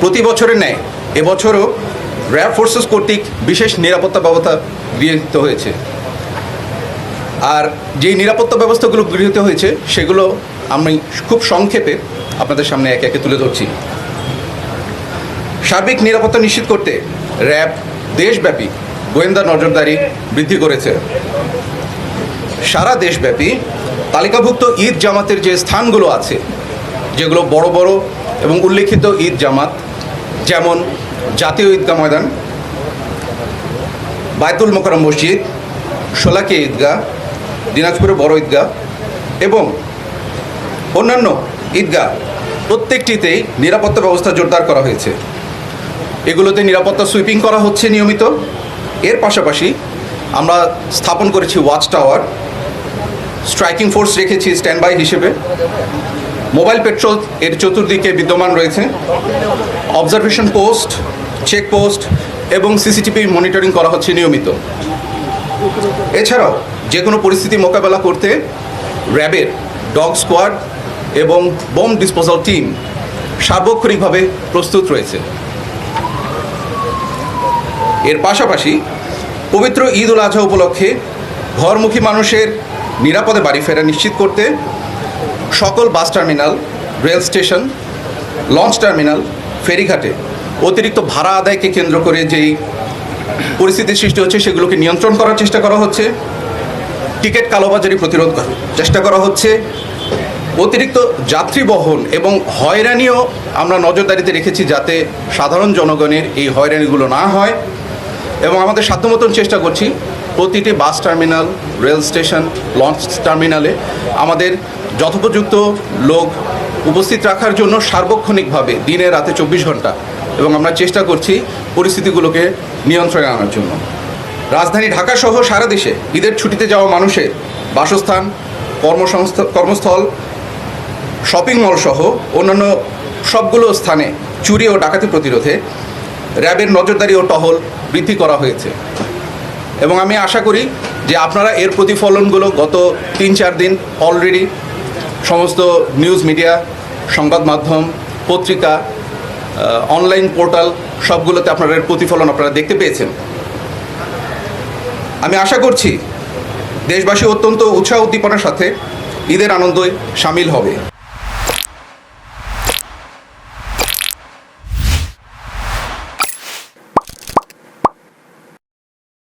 প্রতি বছরের ন্যায় এবছরও র্যাব ফোর্সেস কর্তৃক বিশেষ নিরাপত্তা ব্যবস্থা গৃহীত হয়েছে। আর যেই নিরাপত্তা ব্যবস্থাগুলো গৃহীত হয়েছে, সেগুলো আমি খুব সংক্ষেপে আপনাদের সামনে একে একে তুলে ধরছি। সার্বিক নিরাপত্তা নিশ্চিত করতে র্যাব দেশব্যাপী গোয়েন্দা নজরদারি বৃদ্ধি করেছে। সারা দেশব্যাপী তালিকাভুক্ত ঈদ জামাতের যে স্থানগুলো আছে, যেগুলো বড় বড় এবং উল্লেখিত ঈদ জামাত যেমন জাতীয় ঈদগাহ ময়দান, বায়তুল মোকারম মসজিদ সোলাকি ঈদগাহ, দিনাজপুরের বড় ঈদগাহ এবং অন্যান্য ঈদগাহ প্রত্যেকটিতেই নিরাপত্তা ব্যবস্থা জোরদার করা হয়েছে। এগুলোতে নিরাপত্তা সুইপিং করা হচ্ছে নিয়মিত। এর পাশাপাশি আমরা স্থাপন করেছি ওয়াচ টাওয়ার স্ট্রাইকিং ফোর্স রেখেছি স্ট্যান্ড বাই হিসেবে। মোবাইল পেট্রোল এর চতুর্দিকে বিদ্যমান রয়েছে। অবজারভেশন পোস্ট চেক পোস্ট এবং সিসিটিভি মনিটরিং করা হচ্ছে নিয়মিত। এছাড়াও যে কোনো পরিস্থিতি মোকাবেলা করতে র্যাবের, ডগ স্কোয়াড এবং বোম ডিসপোজাল টিম সার্বক্ষণিকভাবে প্রস্তুত রয়েছে। এর পাশাপাশি পবিত্র ঈদ উল আজহা উপলক্ষে ঘরমুখী মানুষের নিরাপদে বাড়ি ফেরা নিশ্চিত করতে সকল bus terminal, rail station, launch terminal, ফেরিঘাটে অতিরিক্ত ভাড়া আদায়কে কেন্দ্র করে যেই পরিস্থিতির সৃষ্টি হচ্ছে, সেগুলোকে নিয়ন্ত্রণ করার চেষ্টা করা হচ্ছে। টিকিট কালোবাজারি প্রতিরোধ করার চেষ্টা করা হচ্ছে। অতিরিক্ত যাত্রী বহন এবং হয়রানিও আমরা নজরদারিতে রেখেছি যাতে সাধারণ জনগণের এই হয়রানিগুলো না হয়। এবং আমাদের সাধ্যমতন চেষ্টা করছি, প্রতিটি bus terminal, rail station, launch টার্মিনালে আমাদের যথোপযুক্ত লোক উপস্থিত রাখার জন্য সার্বক্ষণিকভাবে দিনে রাতে চব্বিশ ঘণ্টা এবং আমরা চেষ্টা করছি পরিস্থিতিগুলোকে নিয়ন্ত্রণে আনার জন্য। রাজধানী ঢাকা সহ সারা দেশে ঈদের ছুটিতে যাওয়া মানুষের বাসস্থান, কর্মসংস্থা, কর্মস্থল, শপিং মল সহ অন্যান্য সবগুলো স্থানে চুরি ও ডাকাতি প্রতিরোধে র্যাবের নজরদারি ও টহল বৃদ্ধি করা হয়েছে। এবং আমি আশা করি যে আপনারা এর প্রতিফলনগুলো গত তিন চার দিন অলরেডি সমস্ত নিউজ মিডিয়া সংবাদ মাধ্যম, পত্রিকা অনলাইন পোর্টাল সবগুলোতে আপনারা এর প্রতিফলন আপনারা দেখতে পেয়েছেন। আমি আশা করছি দেশবাসী অত্যন্ত উৎসাহ উদ্দীপনার সাথে ঈদের আনন্দে সামিল হবে।